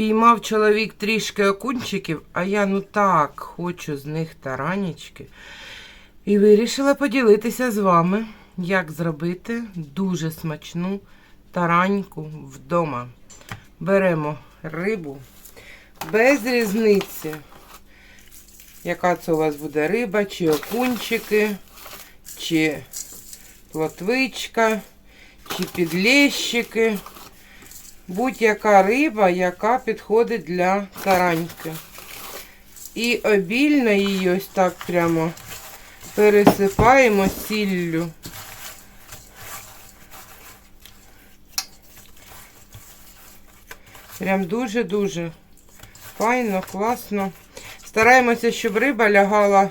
Піймав чоловік трішки окунчиків, а я ну так хочу з них таранічки. І вирішила поділитися з вами, як зробити дуже смачну тараньку вдома. Беремо рибу без різниці, яка це у вас буде риба, чи окунчики, чи плотвичка, чи підлещики. Будь-яка риба, яка підходить для тараньки. І обільно її ось так прямо пересипаємо сіллю. Прям дуже-дуже файно, класно. Стараємося, щоб риба лягала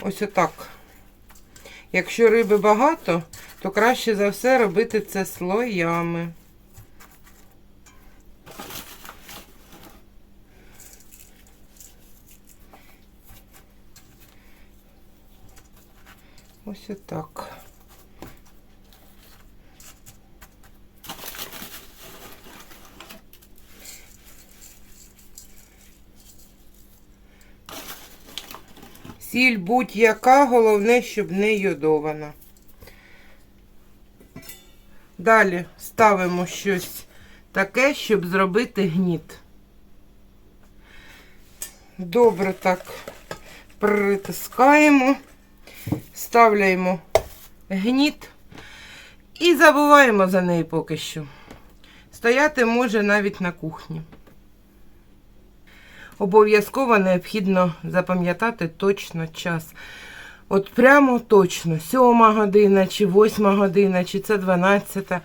ось отак. Якщо риби багато, то краще за все робити це слоями. Ось отак. Сіль будь-яка, головне, щоб не йодована. Далі ставимо щось таке, щоб зробити гніт. Добре так притискаємо, ставляємо гніт і забуваємо за неї поки що. Стояти може навіть на кухні. Обов'язково необхідно запам'ятати точно час. От прямо точно, сьома година, чи восьма година, чи це дванадцята.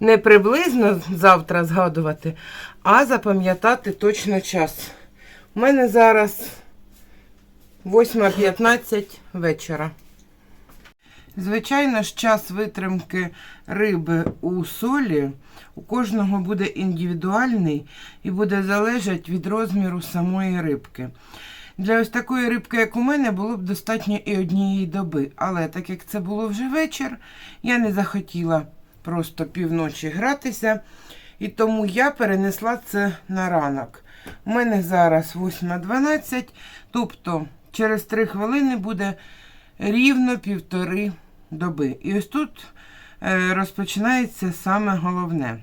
Не приблизно завтра згадувати, а запам'ятати точно час. У мене зараз 8.15 вечора. Звичайно ж, час витримки риби у солі у кожного буде індивідуальний і буде залежати від розміру самої рибки. Для ось такої рибки, як у мене, було б достатньо і однієї доби. Але так як це було вже вечір, я не захотіла просто півночі гратися. І тому я перенесла це на ранок. У мене зараз 8.12, тобто через 3 хвилини буде рівно півтори доби. І ось тут е, розпочинається саме головне.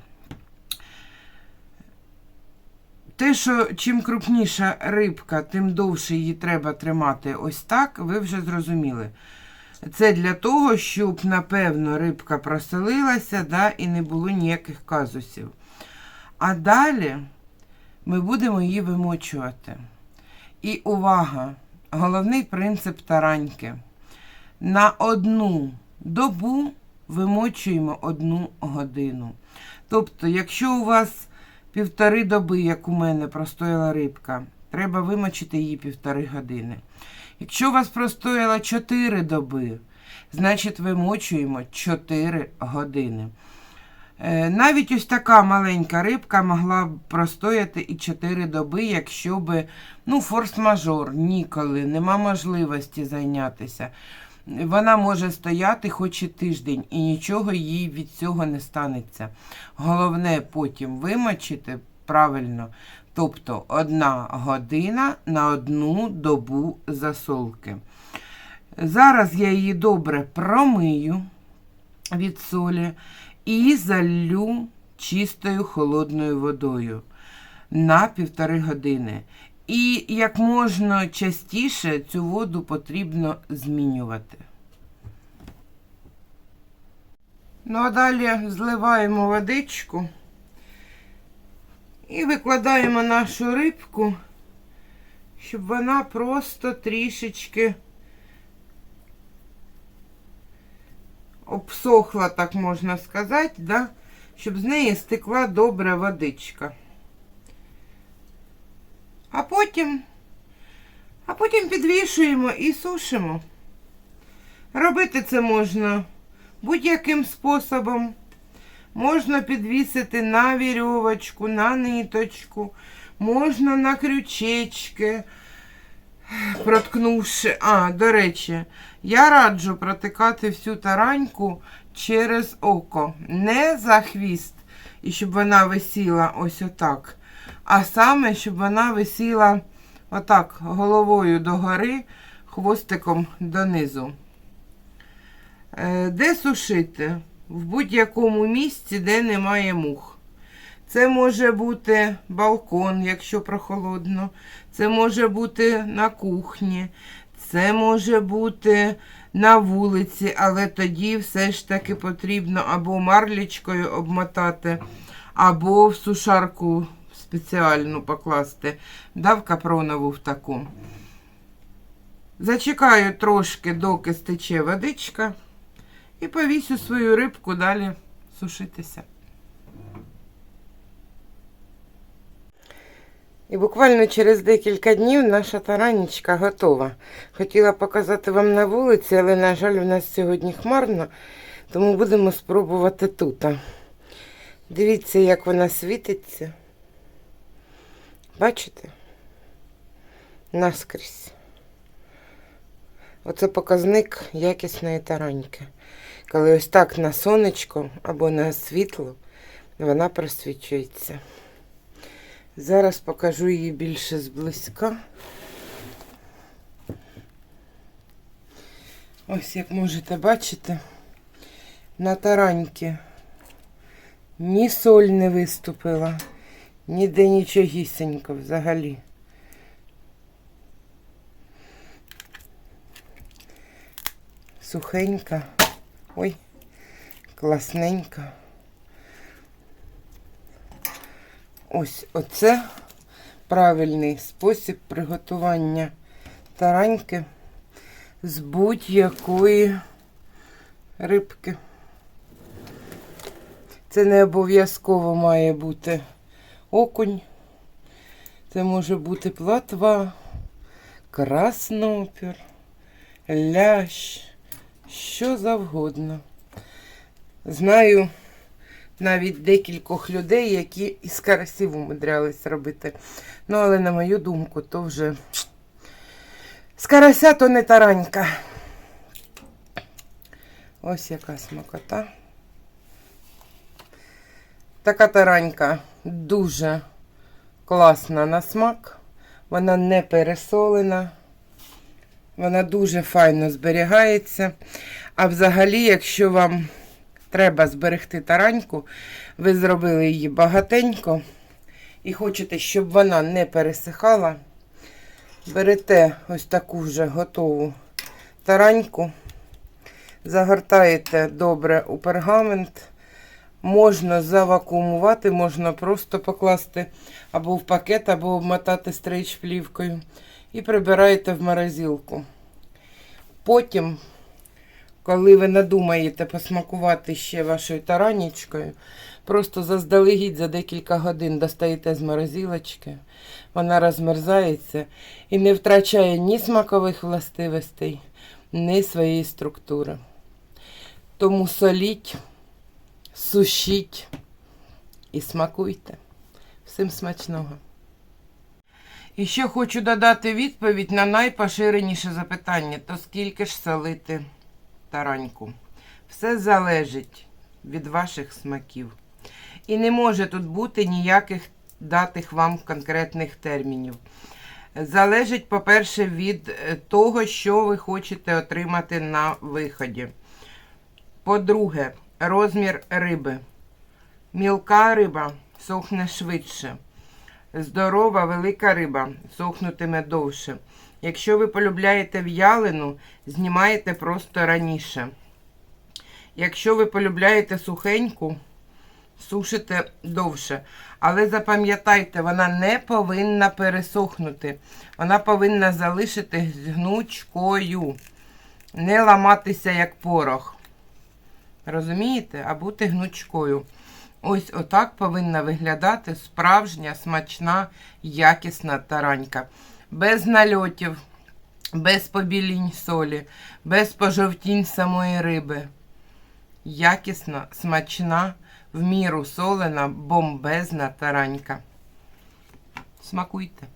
Те, що чим крупніша рибка, тим довше її треба тримати ось так, ви вже зрозуміли. Це для того, щоб, напевно, рибка проселилася да, і не було ніяких казусів. А далі ми будемо її вимочувати. І увага! Головний принцип тараньки. На одну добу вимочуємо одну годину. Тобто, якщо у вас півтори доби, як у мене, простояла рибка, треба вимочити її півтори години. Якщо у вас простояла 4 доби, значить вимочуємо 4 години. Е, Навіть ось така маленька рибка могла б простояти і 4 доби, якщо би ну, форс-мажор, ніколи, нема можливості зайнятися. Вона може стояти хоч і тиждень, і нічого їй від цього не станеться. Головне потім вимочити правильно. Тобто одна година на одну добу засолки. Зараз я її добре промию від солі і залью чистою холодною водою на півтори години. І як можна частіше цю воду потрібно змінювати. Ну а далі зливаємо водичку і викладаємо нашу рибку, щоб вона просто трішечки обсохла, так можна сказати, да? щоб з неї стекла добра водичка. А потім, а потім підвішуємо і сушимо. Робити це можна будь-яким способом. Можна підвісити на вірьовочку, на ниточку, можна на крючечки, проткнувши. А, до речі, я раджу протикати всю тараньку через око, не за хвіст, і щоб вона висіла ось отак. А саме, щоб вона висіла отак головою догори, хвостиком донизу. Е, Де сушити? В будь-якому місці, де немає мух. Це може бути балкон, якщо прохолодно. Це може бути на кухні. Це може бути на вулиці, але тоді все ж таки потрібно або марлічкою обмотати, або в сушарку спеціальну покласти. Дав капронову в таку. Зачекаю трошки, доки стече водичка, і повісю свою рибку далі сушитися. І буквально через декілька днів наша таранічка готова. Хотіла показати вам на вулиці, але, на жаль, у нас сьогодні хмарно, тому будемо спробувати тут. Дивіться, як вона світиться. Бачите? Наскрізь. Оце показник якісної тараньки. Коли ось так на сонечко або на світло, вона просвічується. Зараз покажу її більше зблизька. Ось як можете бачити, на тараньки ні соль не виступила, ніде нічогісінько взагалі. Сухенька. Ой, класненька. Ось оце правильний спосіб приготування тараньки з будь-якої рибки. Це не обов'язково має бути окунь. Це може бути платва, краснопір, лящ, що завгодно. Знаю навіть декількох людей, які із карасів умудрялись робити. Ну, але на мою думку, то вже з карася то не таранька. Ось яка смакота. Така таранька дуже класна на смак. Вона не пересолена. Вона дуже файно зберігається. А взагалі, якщо вам треба зберегти тараньку, ви зробили її багатенько і хочете, щоб вона не пересихала, берете ось таку вже готову тараньку, загортаєте добре у пергамент. Можна завакуумувати, можна просто покласти або в пакет, або обмотати стрейч плівкою. І прибираєте в морозилку. Потім, коли ви надумаєте посмакувати ще вашою таранічкою, просто заздалегідь за декілька годин достаєте з морозилочки, вона розмерзається і не втрачає ні смакових властивостей, ні своєї структури. Тому соліть, сушіть і смакуйте. Всім смачного! І ще хочу додати відповідь на найпоширеніше запитання: то скільки ж солити тараньку? Все залежить від ваших смаків. І не може тут бути ніяких датих вам конкретних термінів. Залежить, по-перше, від е, того, що ви хочете отримати на виході. По-друге, розмір риби. Мілка риба сохне швидше. Здорова, велика риба сохнутиме довше. Якщо ви полюбляєте в'ялину, знімаєте просто раніше. Якщо ви полюбляєте сухеньку, сушите довше. Але запам'ятайте, вона не повинна пересохнути. Вона повинна залишитись гнучкою. Не ламатися як порох. Розумієте? А бути гнучкою. Ось отак повинна виглядати справжня, смачна, якісна таранька. Без нальотів, без побілінь солі, без пожовтінь самої риби. Якісна, смачна, в міру солена, бомбезна таранька. Смакуйте.